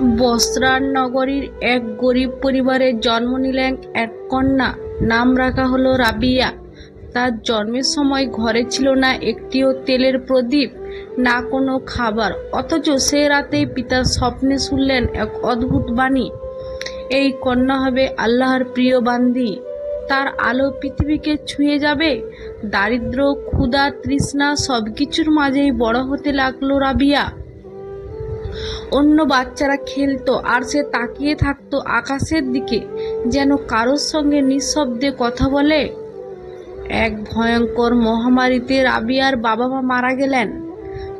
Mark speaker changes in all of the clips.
Speaker 1: বস্ত্রার নগরীর এক গরিব পরিবারে জন্ম নিলেন এক কন্যা। নাম রাখা হলো রাবিয়া। তার জন্মের সময় ঘরে ছিল না একটিও তেলের প্রদীপ, না কোনো খাবার। অথচ সে রাতেই পিতার স্বপ্নে শুনলেন এক অদ্ভুত বাণী, এই কন্যা হবে আল্লাহর প্রিয় বান্দি। তার আলো পৃথিবীকে ছুঁয়ে যাবে। দারিদ্র ক্ষুধা, তৃষ্ণা সব কিছুর মাঝেই বড় হতে লাগল রাবিয়া। অন্য বাচ্চারা খেলতো আর সে তাকিয়ে থাকতো আকাশের দিকে, যেন কারোর সঙ্গে নিঃশব্দে কথা বলে। এক ভয়ঙ্কর মহামারীতে রাবিয়ার বাবা মা মারা গেলেন।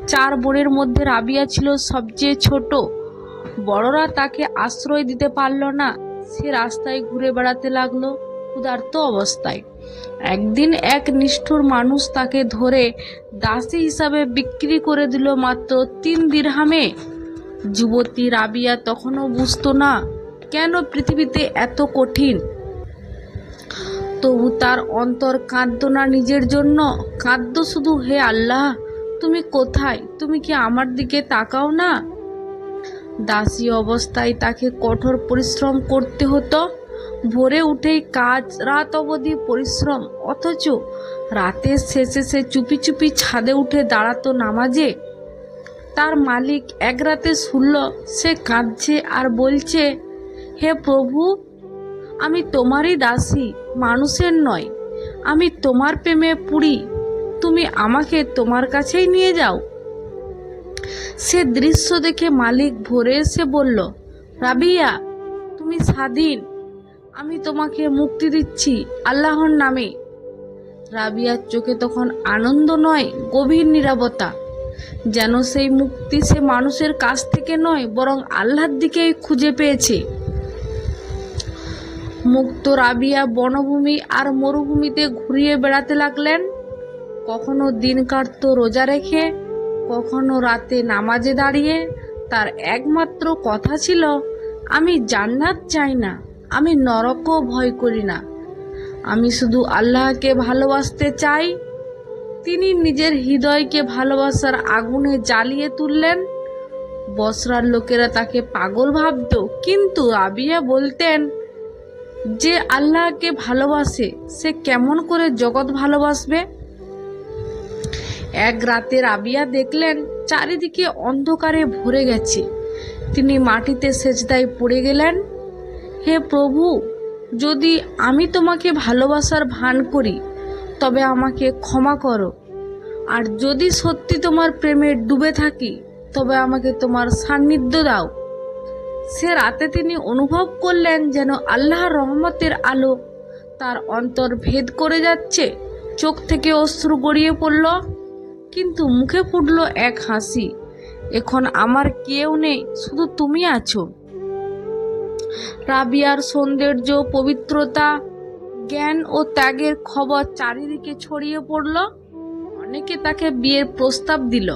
Speaker 1: চার বোনের মধ্যে রাবিয়া ছিল সবচেয়ে ছোট। বড়রা তাকে আশ্রয় দিতে পারল না। সে রাস্তায় ঘুরে বেড়াতে লাগল ক্ষুধার্ত অবস্থায়। একদিন এক নিষ্ঠুর মানুষ তাকে ধরে দাসী হিসাবে বিক্রি করে দিল মাত্র তিন দিরহামে। যুবতী রাবিয়া তখনও বুঝতো না কেন পৃথিবীতে এত কঠিন। তবু তার অন্তর কাঁদতো না নিজের জন্য। কাঁদতো শুধু, হে আল্লাহ, তুমি কোথায়? তুমি কি আমার দিকে তাকাও না? দাসী অবস্থায় তাকে কঠোর পরিশ্রম করতে হতো। ভোরে উঠেই কাজ, রাত অবধি পরিশ্রম, অথচ রাতের শেষে সে চুপি চুপি ছাদে উঠে দাঁড়াতো নামাজে। তার মালিক এক রাতে শুনল, সে কাঁদছে আর বলছে, হে প্রভু, আমি তোমারই দাসী, মানুষের নয়, আমি তোমার প্রেমে পুড়ি, তুমি আমাকে তোমার কাছেই নিয়ে যাও। সে দৃশ্য দেখে মালিক ভোরে এসে বলল, রাবিয়া, তুমি স্বাধীন, আমি তোমাকে মুক্তি দিচ্ছি আল্লাহর নামে। রাবিয়ার চোখে তখন আনন্দ নয়, গভীর নিরাপত্তা যেন সেই মুক্তি সে মানুষের কাছ থেকে নয়, বরং আল্লাহর দিকেই খুঁজে পেয়েছে। মুক্ত রাবিয়া বনভূমি আর মরুভূমিতে ঘুরিয়ে বেড়াতে লাগলেন। কখনো দিন কাটত রোজা রেখে, কখনো রাতে নামাজে দাঁড়িয়ে। তার একমাত্র কথা ছিল, আমি জান্নাত চাই না, আমি নরকও ভয় করি না। আমি শুধু আল্লাহকে ভালোবাসতে চাই তিনি নিজের হৃদয়কে ভালোবাসার আগুনে জ্বালিয়ে তুললেন। বসরার লোকেরা তাকে পাগল ভাবত, কিন্তু আবিয়া বলতেন, যে আল্লাহকে ভালোবাসে, সে কেমন করে জগৎ ভালোবাসবে? এক রাতে রাবিয়া দেখলেন, চারিদিকে অন্ধকারে ভরে গেছে। তিনি মাটিতে সেজদায় পড়ে গেলেন, হে প্রভু, যদি আমি তোমাকে ভালোবাসার ভান করি তবে আমাকে ক্ষমা করো। আর যদি সত্যি তোমার প্রেমে ডুবে থাকি, তবে আমাকে তোমার সান্নিধ্য দাও। সে রাতে তিনি অনুভব করলেন যেন আল্লাহর রহমতের আলো তার অন্তর ভেদ করে যাচ্ছে, চোখ থেকে অশ্রু গড়িয়ে পড়ল, কিন্তু মুখে ফুটল এক হাসি, এখন আমার কেউ নেই, শুধু তুমি আছো। রাবিয়ার সৌন্দর্য, পবিত্রতা জ্ঞান ও ত্যাগের খবর চারিদিকে ছড়িয়ে পড়ল। অনেকে তাকে বিয়ের প্রস্তাব দিল।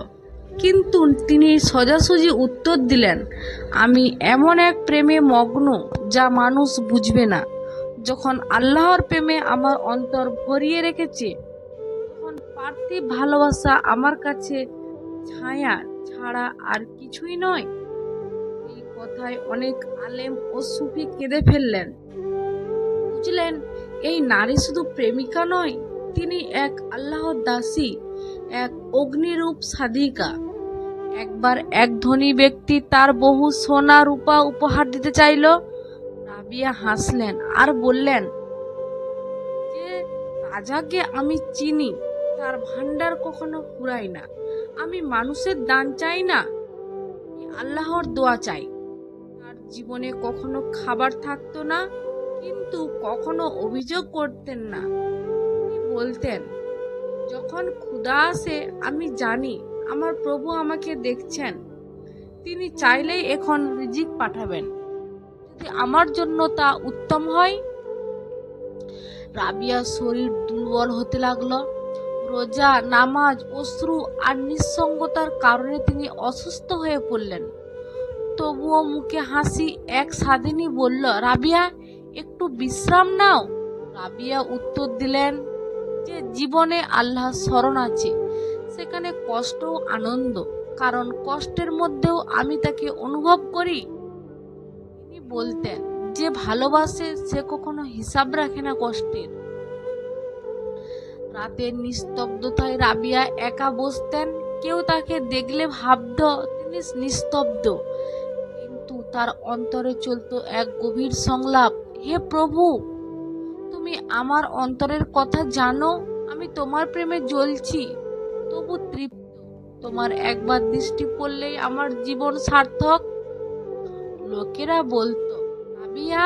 Speaker 1: কিন্তু তিনি সোজাসুজি উত্তর দিলেন, আমি এমন এক প্রেমে মগ্ন যা মানুষ বুঝবে না। যখন আল্লাহর প্রেমে আমার অন্তর ভরিয়ে রেখেছে, তখন পার্থিব ভালোবাসা আমার কাছে ছায়া ছাড়া আর কিছুই নয়। এই কথায় অনেক আলেম ও সুফি কেঁদে ফেললেন। বুঝলেন এই নারী শুধু প্রেমিকা নয়, তিনি এক আল্লাহর দাসী, এক অগ্নিরূপ সাদিকা। একবার এক ধনী ব্যক্তি তার বহু সোনা রূপা উপহার দিতে চাইল, রাবিয়া হাসলেন আর বললেন, যে রাজাকে আমি চিনি, তার ভান্ডার কখনো ফুরাই না। আমি মানুষের দান চাই না আল্লাহর দোয়া চাই। তার জীবনে কখনো খাবার থাকতো না কিন্তু কখনো অভিযোগ করতেন না। তিনি বলতেন, যখন ক্ষুধা আসে, আমি জানি, আমার প্রভু আমাকে দেখছেন। তিনি চাইলেই এখন রিজিক পাঠাবেন। যদি আমার জন্য তা উত্তম হয়? রাবিয়ার শরীর দুর্বল হতে লাগল। রোজা, নামাজ, অশ্রু আর নিঃসঙ্গতার কারণে তিনি অসুস্থ হয়ে পড়লেন। তবুও মুখে হাসি এক স্বাধীনই বলল, রাবিয়া একটু বিশ্রাম নাও। রাবিয়া উত্তর দিলেন যে, জীবনে আল্লাহ স্মরণ আছে। সেখানে কষ্ট আনন্দ। কারণ কষ্টের মধ্যেও আমি তাকে অনুভব করি। তিনি বলতেন, যে ভালোবাসে সে কখনো হিসাব রাখে না কষ্টের। রাতের নিস্তব্ধতায় রাবিয়া একা বসতেন। কেউ তাকে দেখলে ভাবত, তিনি নিস্তব্ধ। কিন্তু তার অন্তরে চলতো এক গভীর সংলাপ। হে প্রভু, তুমি আমার অন্তরের কথা জানো, আমি তোমার প্রেমে জ্বলছি। তবু তৃপ্ত, তোমার একবার দৃষ্টি পড়লেই আমার জীবন সার্থক। লোকেরা বলতো রাবিয়া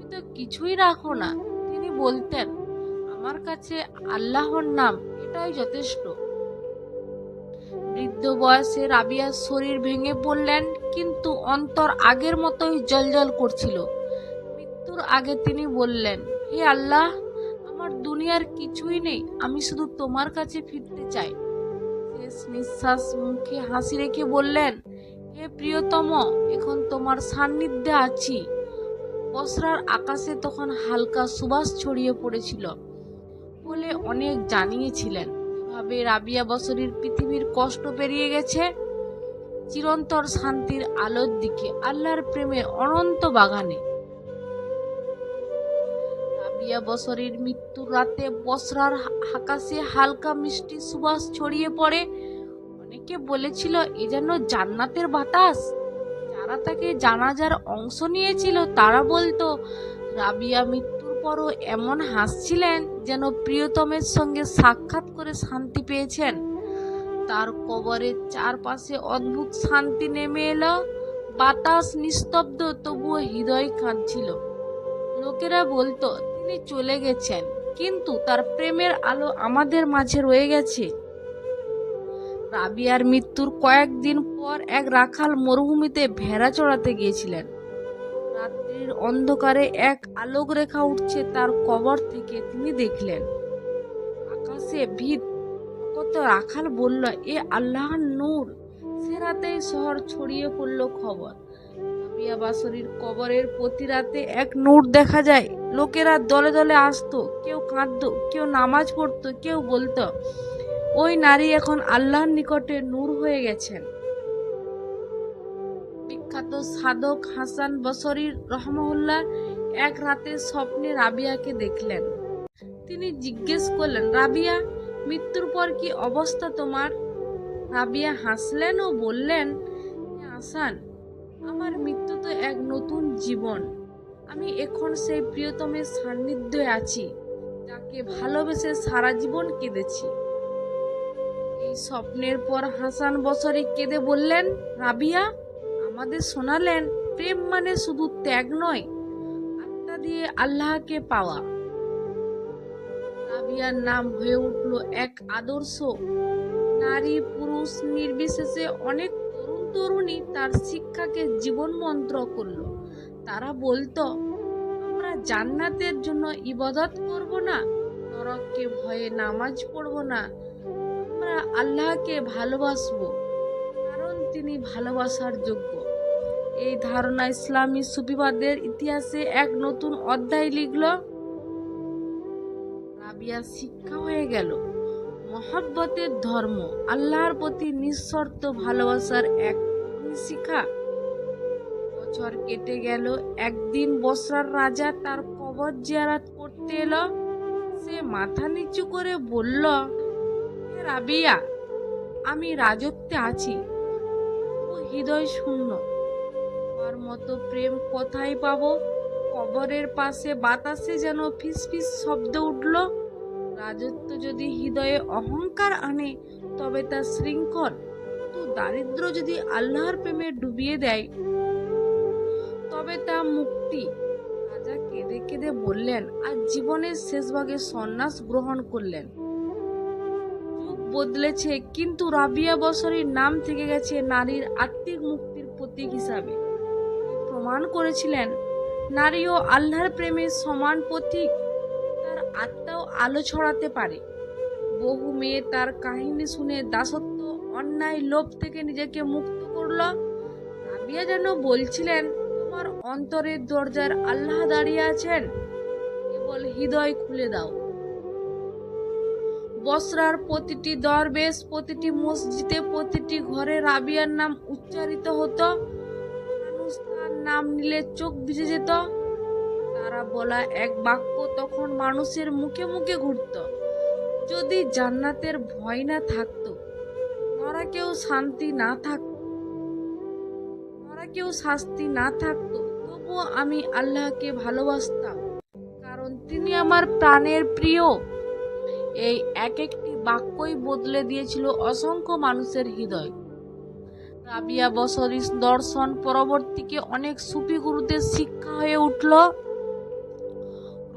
Speaker 1: তুমি তো কিছুই রাখো না। তিনি বলতেন, আমার কাছে আল্লাহর নাম, এটাই যথেষ্ট। বৃদ্ধ বয়সে রাবিয়ার শরীর ভেঙে পড়লেন, কিন্তু অন্তর আগের মতোই জলজল করছিল। মৃত্যুর আগে তিনি বললেন, হে আল্লাহ, আমার দুনিয়ার কিছুই নেই, আমি শুধু তোমার কাছে ফিরতে চাই। শেষ নিঃশ্বাস মুখে হাসি রেখে বললেন, হে প্রিয়তম, এখন তোমার সান্নিধ্যে আছি। বসরার আকাশে তখন হালকা সুবাস ছড়িয়ে পড়েছিল। বলে অনেক জানিয়েছিলেন। এভাবে রাবিয়া বসরির পৃথিবীর কষ্ট পেরিয়ে গেছে, চিরন্তর শান্তির আলোর দিকে, আল্লাহর প্রেমের অনন্ত বাগানে। রাবিয়া বছরের মৃত্যুর রাতে বসরার আকাশে হালকা মিষ্টি সুবাস ছড়িয়ে পড়ে। অনেকে বলেছিল, এ যেন জান্নাতের বাতাস। যারা তাকে জানাজার অংশ নিয়েছিল, তারা বলতো, রাবিয়া মৃত্যুর পরও এমন হাসছিলেন যেন প্রিয়তমের সঙ্গে সাক্ষাৎ করে শান্তি পেয়েছেন। তার কবরের চারপাশে অদ্ভুত শান্তি নেমে এলো, বাতাস নিস্তব্ধ, তবুও হৃদয় কাঁদছিল। লোকেরা বলতো তিনি চলে গেছেন, কিন্তু তার প্রেমের আলো আমাদের মাঝে রয়ে গেছে। রাবিয়ার মৃত্যুর কয়েকদিন পর এক রাখাল মরুভূমিতে ভেড়া চড়াতে গিয়েছিলেন। রাত্রির অন্ধকারে এক আলোক রেখা উঠছে তার কবর থেকে, তিনি দেখলেন, আকাশে ভিত। কত রাখাল বলল, এ আল্লাহর নূর! সে রাতেই শহর ছড়িয়ে পড়ল খবর। রাবিয়া বাসরির কবরের প্রতি রাতে এক নূর দেখা যায়। লোকেরা দলে দলে আসতো, কেউ কাঁদতো, কেউ নামাজ পড়তো, কেউ বলতো, ওই নারী এখন আল্লাহর নিকটে নূর হয়ে গেছেন। বিখ্যাত সাধক হাসান বসরির রহমউল্লাহ এক রাতে স্বপ্নে রাবিয়াকে দেখলেন। তিনি জিজ্ঞেস করলেন, রাবিয়া, মৃত্যুর পর কি অবস্থা তোমার? রাবিয়া হাসলেন ও বললেন হাসান আমার মৃত্যু তো এক নতুন জীবন। আমি এখন সেই প্রিয়তমের সান্নিধ্যে আছি, যাকে ভালোবেসে সারা জীবন কেঁদেছি। এই স্বপ্নের পর হাসান বসরি কেঁদে বললেন, রাবিয়া, আমাদের শোনালেন, প্রেম মানে শুধু ত্যাগ নয়, আত্মা দিয়ে আল্লাহকে পাওয়া। রাবিয়ার নাম হয়ে উঠল এক আদর্শ। নারী পুরুষ নির্বিশেষে অনেক তরুণ তার শিক্ষাকে জীবন মন্ত্র করল। তারা বলতো, আমরা জান্নাতের জন্য ইবাদত করব না, নরককে ভয়ে নামাজ পড়ব না, আমরা আল্লাহকে ভালোবাসবো, কারণ তিনি ভালোবাসার যোগ্য। এই ধারণা ইসলামী সুফিবাদের ইতিহাসে এক নতুন অধ্যায় লিখল রাবিয়া শিক্ষা হয়ে গেল। মহাব্বতের ধর্ম আল্লাহর প্রতি নিঃশর্ত ভালোবাসার এক শিক্ষা বছর কেটে গেল, একদিন বসরার রাজা তার কবর জিয়ারাত করতে এলো। সে মাথা নিচু করে বলল রাবিয়া, আমি রাজত্বে আছি। ও হৃদয় শূন্য। তোমার মতো প্রেম কোথায় পাবো? কবরের পাশে বাতাসে যেন ফিসফিস শব্দ উঠল। রাজত্ব যদি হৃদয়ে অহংকার আনে, তবে তা শৃঙ্খল। দারিদ্র যদি আল্লাহর প্রেমে ডুবিয়ে দেয়, তবে তা মুক্তি। রাজা কেঁদে কেঁদে বললেন, আর জীবনের শেষ ভাগে সন্ন্যাস গ্রহণ করলেন। বদলেছে, কিন্তু রাবিয়া বসরির নাম থেকে গেছে নারীর আত্মিক মুক্তির প্রতীক হিসাবে। প্রমাণ করেছিলেন, নারীও আল্লাহর প্রেমের সমান প্রতীক। তার আত্মাও আলো ছড়াতে পারে। বহু মেয়ে তার কাহিনী শুনে দাসত্ব অন্যায় লোভ থেকে নিজেকে মুক্ত করল। রাবিয়া যেন বলছিলেন, তোমার অন্তরের দরজার আল্লাহ দাঁড়িয়ে আছেন। কেবল হৃদয় খুলে দাও। বসরার প্রতিটি দরবেশ, প্রতিটি মসজিদে, প্রতিটি ঘরে রাবিয়ার নাম উচ্চারিত হতো। তার নাম নিলে চোখ ভিজে যেত। তারা বলা এক বাক্য তখন মানুষের মুখে মুখে ঘুরত। যদি জান্নাতের ভয় না থাকতো নরাকেও শান্তি না থাকত থাকতো কেউ শাস্তি না থাকতো তবুও আমি আল্লাহকে ভালোবাসতাম, কারণ তিনি আমার প্রাণের প্রিয়। এই এক একটি বাক্যই বদলে দিয়েছিল অসংখ্য মানুষের হৃদয়। রাবিয়া বসরিস দর্শন পরবর্তীকে অনেক সুফি গুরুদের শিক্ষা হয়ে উঠল।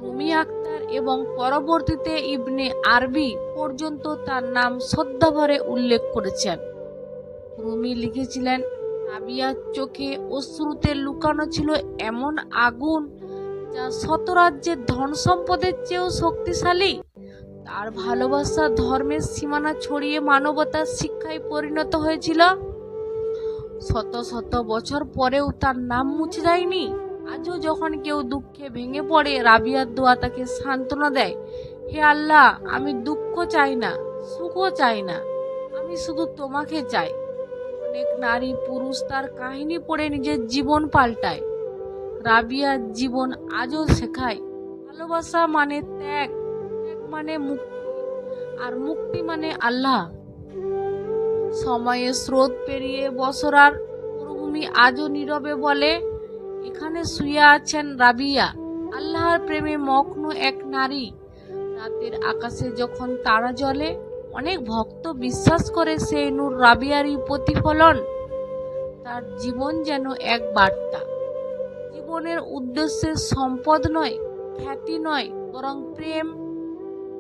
Speaker 1: রুমি আক্তার এবং পরবর্তীতে ইবনে আরবি পর্যন্ত তার নাম শ্রদ্ধাভরে উল্লেখ করেছেন। রুমি লিখেছিলেন রাবিয়ার চোখে অশ্রুতে লুকানো ছিল এমন আগুন যা শতরাজ্যের ধন সম্পদের চেয়েও শক্তিশালী। তার ভালোবাসা ধর্মের সীমানা ছড়িয়ে মানবতার শিক্ষায় পরিণত হয়েছিল। শত শত বছর পরেও তার নাম মুছে যায়নি। আজও যখন কেউ দুঃখে ভেঙে পড়ে, রাবিয়ার দোয়া তাকে সান্ত্বনা দেয়, হে আল্লাহ, আমি দুঃখ চাই না, সুখও চাই না, আমি শুধু তোমাকে চাই। অনেক নারী পুরুষ তার কাহিনী পড়ে নিজের জীবন পাল্টায়। রাবিয়ার জীবন আজও শেখায়, ভালোবাসা মানে ত্যাগ ত্যাগ মানে মুক্তি, আর মুক্তি মানে আল্লাহ। সময়ে স্রোত পেরিয়ে বছরার মরুভূমি আজও নীরবে বলে এখানে শুয়ে আছেন রাবিয়া। আল্লাহর প্রেমে মগ্ন এক নারী। রাতের আকাশে যখন তারা জ্বলে, অনেক ভক্ত বিশ্বাস করে সেই নূর রাবিয়ারই প্রতিফলন। তার জীবন যেন এক বার্তা। জীবনের উদ্দেশ্যে সম্পদ নয়, খ্যাতি নয়, বরং প্রেম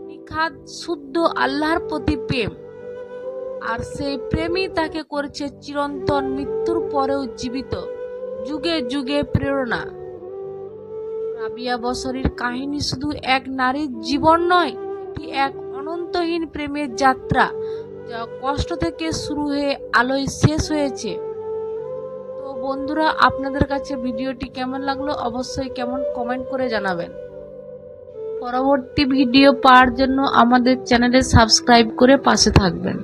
Speaker 1: নিখাদ শুদ্ধ আল্লাহর প্রতি প্রেম। আর সেই প্রেমই তাকে করেছে চিরন্তন মৃত্যুর পরেও জীবিত। যুগে যুগে প্রেরণা। রাবিয়া বসরির কাহিনী শুধু এক নারীর জীবন নয়, এটি এক অনন্তহীন প্রেমের যাত্রা, যা কষ্ট থেকে শুরু হয়ে আলোয় শেষ হয়েছে। তো বন্ধুরা, আপনাদের কাছে ভিডিওটি কেমন লাগল অবশ্যই কেমন কমেন্ট করে জানাবেন। পরবর্তী ভিডিও পাওয়ার জন্য আমাদের চ্যানেলে সাবস্ক্রাইব করে পাশে থাকবেন।